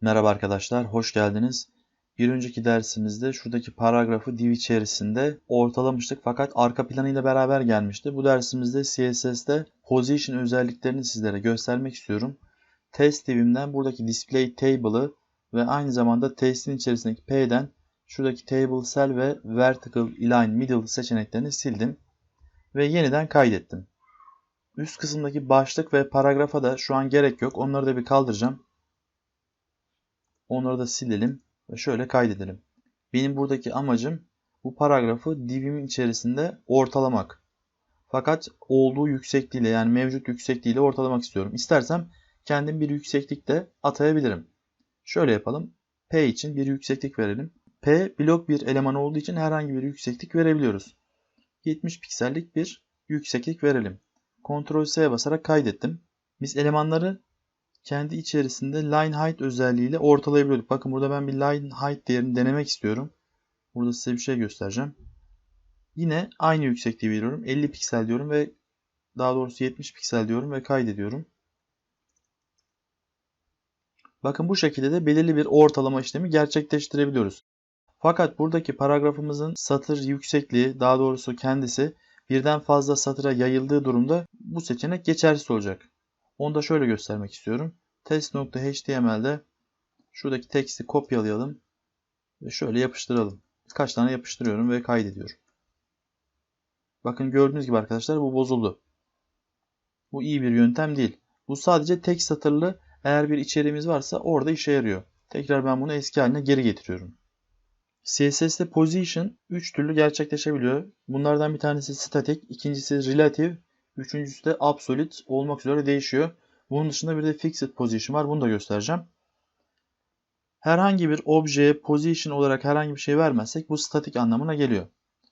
Merhaba arkadaşlar, hoş geldiniz. Bir önceki dersimizde şuradaki paragrafı div içerisinde ortalamıştık fakat arka planıyla beraber gelmişti. Bu dersimizde CSS'de position özelliklerini sizlere göstermek istiyorum. Test divimden buradaki display table'ı ve aynı zamanda testin içerisindeki P'den şuradaki table cell ve vertical align middle seçeneklerini sildim ve yeniden kaydettim. Üst kısımdaki başlık ve paragrafa da şu an gerek yok. Onları da bir kaldıracağım. Onları da silelim ve şöyle kaydedelim. Benim buradaki amacım bu paragrafı divimin içerisinde ortalamak. Fakat olduğu yüksekliğiyle yani mevcut yüksekliğiyle ortalamak istiyorum. İstersem kendim bir yükseklikte atayabilirim. Şöyle yapalım. P için bir yükseklik verelim. P blok bir eleman olduğu için herhangi bir yükseklik verebiliyoruz. 70 piksellik bir yükseklik verelim. Ctrl S'ye basarak kaydettim. Biz elemanları kendi içerisinde line height özelliğiyle ortalayabiliyorduk. Bakın burada ben bir line height değerini denemek istiyorum. Burada size bir şey göstereceğim. Yine aynı yüksekliği veriyorum. 50 piksel diyorum ve daha doğrusu 70 piksel diyorum ve kaydediyorum. Bakın bu şekilde de belirli bir ortalama işlemi gerçekleştirebiliyoruz. Fakat buradaki paragrafımızın satır yüksekliği, daha doğrusu kendisi birden fazla satıra yayıldığı durumda bu seçenek geçersiz olacak. Onu da şöyle göstermek istiyorum. Test.html'de şuradaki teksti kopyalayalım ve şöyle yapıştıralım. Kaç tane yapıştırıyorum ve kaydediyorum. Bakın gördüğünüz gibi arkadaşlar bu bozuldu. Bu iyi bir yöntem değil. Bu sadece tek satırlı eğer bir içeriğimiz varsa orada işe yarıyor. Tekrar ben bunu eski haline geri getiriyorum. CSS'de position 3 türlü gerçekleşebiliyor. Bunlardan bir tanesi static, ikincisi relative, üçüncüsü de absolute olmak üzere değişiyor. Bunun dışında bir de fixed position var. Bunu da göstereceğim. Herhangi bir objeye position olarak herhangi bir şey vermezsek bu statik anlamına geliyor.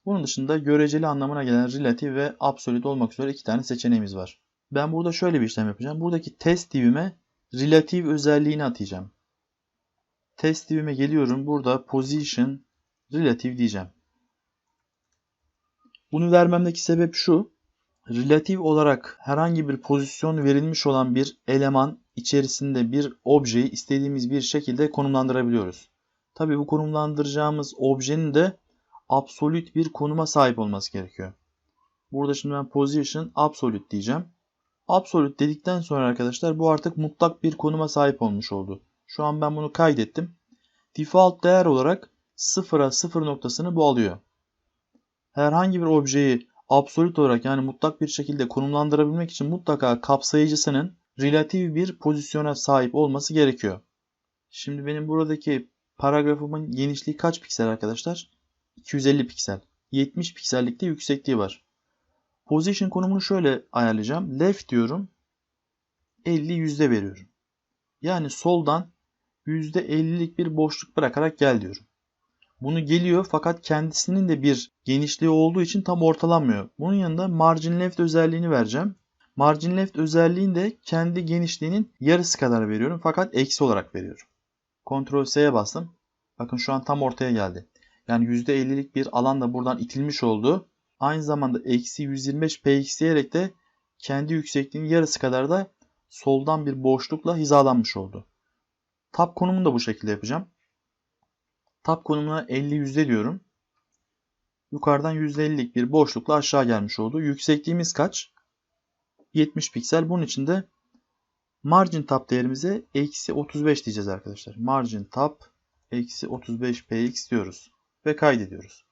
Bunun dışında göreceli anlamına gelen relative ve absolute olmak üzere iki tane seçeneğimiz var. Ben burada şöyle bir işlem yapacağım. Buradaki test divime relative özelliğini atayacağım. Test divime geliyorum. Burada position relative diyeceğim. Bunu vermemdeki sebep şu. Relatif olarak herhangi bir pozisyon verilmiş olan bir eleman içerisinde bir objeyi istediğimiz bir şekilde konumlandırabiliyoruz. Tabii bu konumlandıracağımız objenin de absolut bir konuma sahip olması gerekiyor. Burada şimdi ben position absolute diyeceğim. Absolute dedikten sonra arkadaşlar bu artık mutlak bir konuma sahip olmuş oldu. Şu an ben bunu kaydettim. Default değer olarak 0'a 0 noktasını bu alıyor. Herhangi bir objeyi absolut olarak yani mutlak bir şekilde konumlandırabilmek için mutlaka kapsayıcısının relatif bir pozisyona sahip olması gerekiyor. Şimdi benim buradaki paragrafımın genişliği kaç piksel arkadaşlar? 250 piksel. 70 piksellikte yüksekliği var. Position konumunu şöyle ayarlayacağım. Left diyorum. 50 yüzde veriyorum. Yani soldan %50'lik bir boşluk bırakarak gel diyorum. Bunu geliyor fakat kendisinin de bir genişliği olduğu için tam ortalanmıyor. Bunun yanında margin left özelliğini vereceğim. Margin left özelliğini de kendi genişliğinin yarısı kadar veriyorum fakat eksi olarak veriyorum. Ctrl S'ye bastım. Bakın şu an tam ortaya geldi. Yani %50'lik bir alan da buradan itilmiş oldu. Aynı zamanda eksi 125 px diyerek de kendi yüksekliğinin yarısı kadar da soldan bir boşlukla hizalanmış oldu. Tab konumunu da bu şekilde yapacağım. Tab konumuna 50 yüzde diyorum. Yukarıdan %50'lik bir boşlukla aşağı gelmiş oldu. Yüksekliğimiz kaç? 70 piksel. Bunun için de margin tab değerimize eksi 35 diyeceğiz arkadaşlar. Margin tab eksi 35 px diyoruz. Ve kaydediyoruz.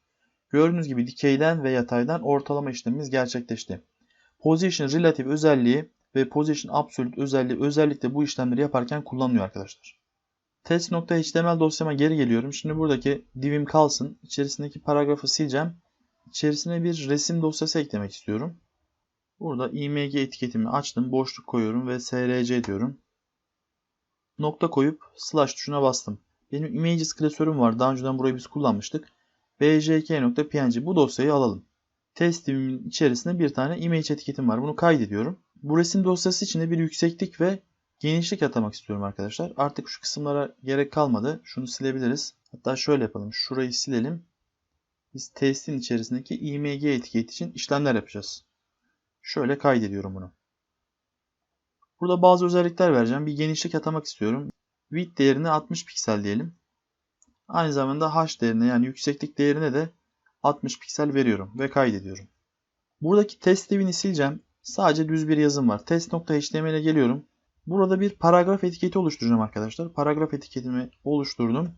Gördüğünüz gibi dikeyden ve yataydan ortalama işlemimiz gerçekleşti. Position relative özelliği ve position absolute özelliği özellikle bu işlemleri yaparken kullanılıyor arkadaşlar. Test.html dosyama geri geliyorum. Şimdi buradaki divim kalsın. İçerisindeki paragrafı sileceğim. İçerisine bir resim dosyası eklemek istiyorum. Burada img etiketimi açtım. Boşluk koyuyorum ve src diyorum. Nokta koyup slash tuşuna bastım. Benim images klasörüm var. Daha önceden burayı biz kullanmıştık. bjk.png bu dosyayı alalım. Test divimin içerisinde bir tane image etiketim var. Bunu kaydediyorum. Bu resim dosyası içinde bir yükseklik ve genişlik atamak istiyorum arkadaşlar. Artık şu kısımlara gerek kalmadı. Şunu silebiliriz. Hatta şöyle yapalım. Şurayı silelim. Biz testin içerisindeki img etiketi için işlemler yapacağız. Şöyle kaydediyorum bunu. Burada bazı özellikler vereceğim. Bir genişlik atamak istiyorum. width değerine 60 piksel diyelim. Aynı zamanda h değerine yani yükseklik değerine de 60 piksel veriyorum ve kaydediyorum. Buradaki test divini sileceğim. Sadece düz bir yazım var. Test.html'e geliyorum. Burada bir paragraf etiketi oluşturacağım arkadaşlar. Paragraf etiketimi oluşturdum.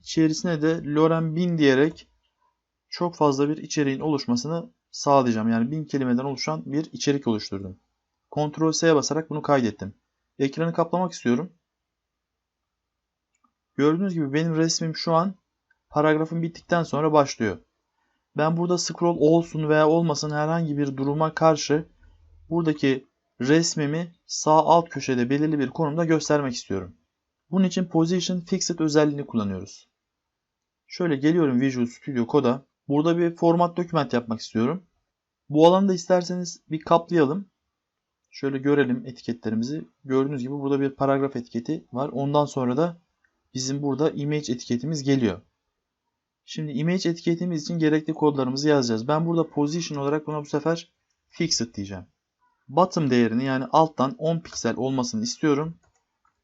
İçerisine de Loren 1000 diyerek çok fazla bir içeriğin oluşmasını sağlayacağım. Yani 1000 kelimeden oluşan bir içerik oluşturdum. Ctrl S'ye basarak bunu kaydettim. Ekranı kaplamak istiyorum. Gördüğünüz gibi benim resmim şu an paragrafın bittikten sonra başlıyor. Ben burada scroll olsun veya olmasın herhangi bir duruma karşı buradaki resmimi sağ alt köşede belirli bir konumda göstermek istiyorum. Bunun için Position Fixed özelliğini kullanıyoruz. Şöyle geliyorum Visual Studio Code'a. Burada bir format doküment yapmak istiyorum. Bu alanı da isterseniz bir kaplayalım. Şöyle görelim etiketlerimizi. Gördüğünüz gibi burada bir paragraf etiketi var. Ondan sonra da bizim burada image etiketimiz geliyor. Şimdi image etiketimiz için gerekli kodlarımızı yazacağız. Ben burada position olarak buna bu sefer fixed diyeceğim. Bottom değerini yani alttan 10 piksel olmasını istiyorum.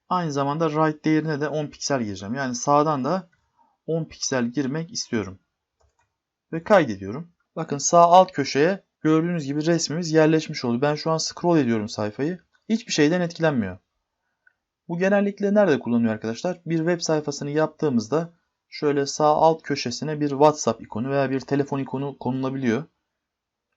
Aynı zamanda right değerine de 10 piksel gireceğim. Yani sağdan da 10 piksel girmek istiyorum. Ve kaydediyorum. Bakın sağ alt köşeye gördüğünüz gibi resmimiz yerleşmiş oldu. Ben şu an scroll ediyorum sayfayı. Hiçbir şeyden etkilenmiyor. Bu genellikle nerede kullanılıyor arkadaşlar? Bir web sayfasını yaptığımızda şöyle sağ alt köşesine bir WhatsApp ikonu veya bir telefon ikonu konulabiliyor.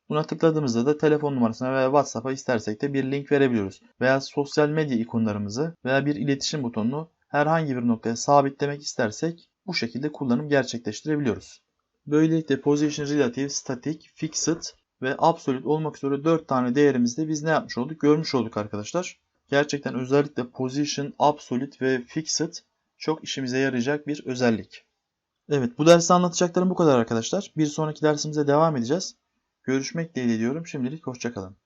Buna tıkladığımızda da telefon numarasına veya WhatsApp'a istersek de bir link verebiliyoruz. Veya sosyal medya ikonlarımızı veya bir iletişim butonunu herhangi bir noktaya sabitlemek istersek bu şekilde kullanım gerçekleştirebiliyoruz. Böylelikle Position Relative, Static, Fixed ve Absolute olmak üzere 4 tane değerimizde biz ne yapmış olduk? Görmüş olduk arkadaşlar. Gerçekten özellikle Position, Absolute ve Fixed çok işimize yarayacak bir özellik. Evet bu derste anlatacaklarım bu kadar arkadaşlar. Bir sonraki dersimize devam edeceğiz. Görüşmek dileğiyle diyorum. Şimdilik hoşçakalın.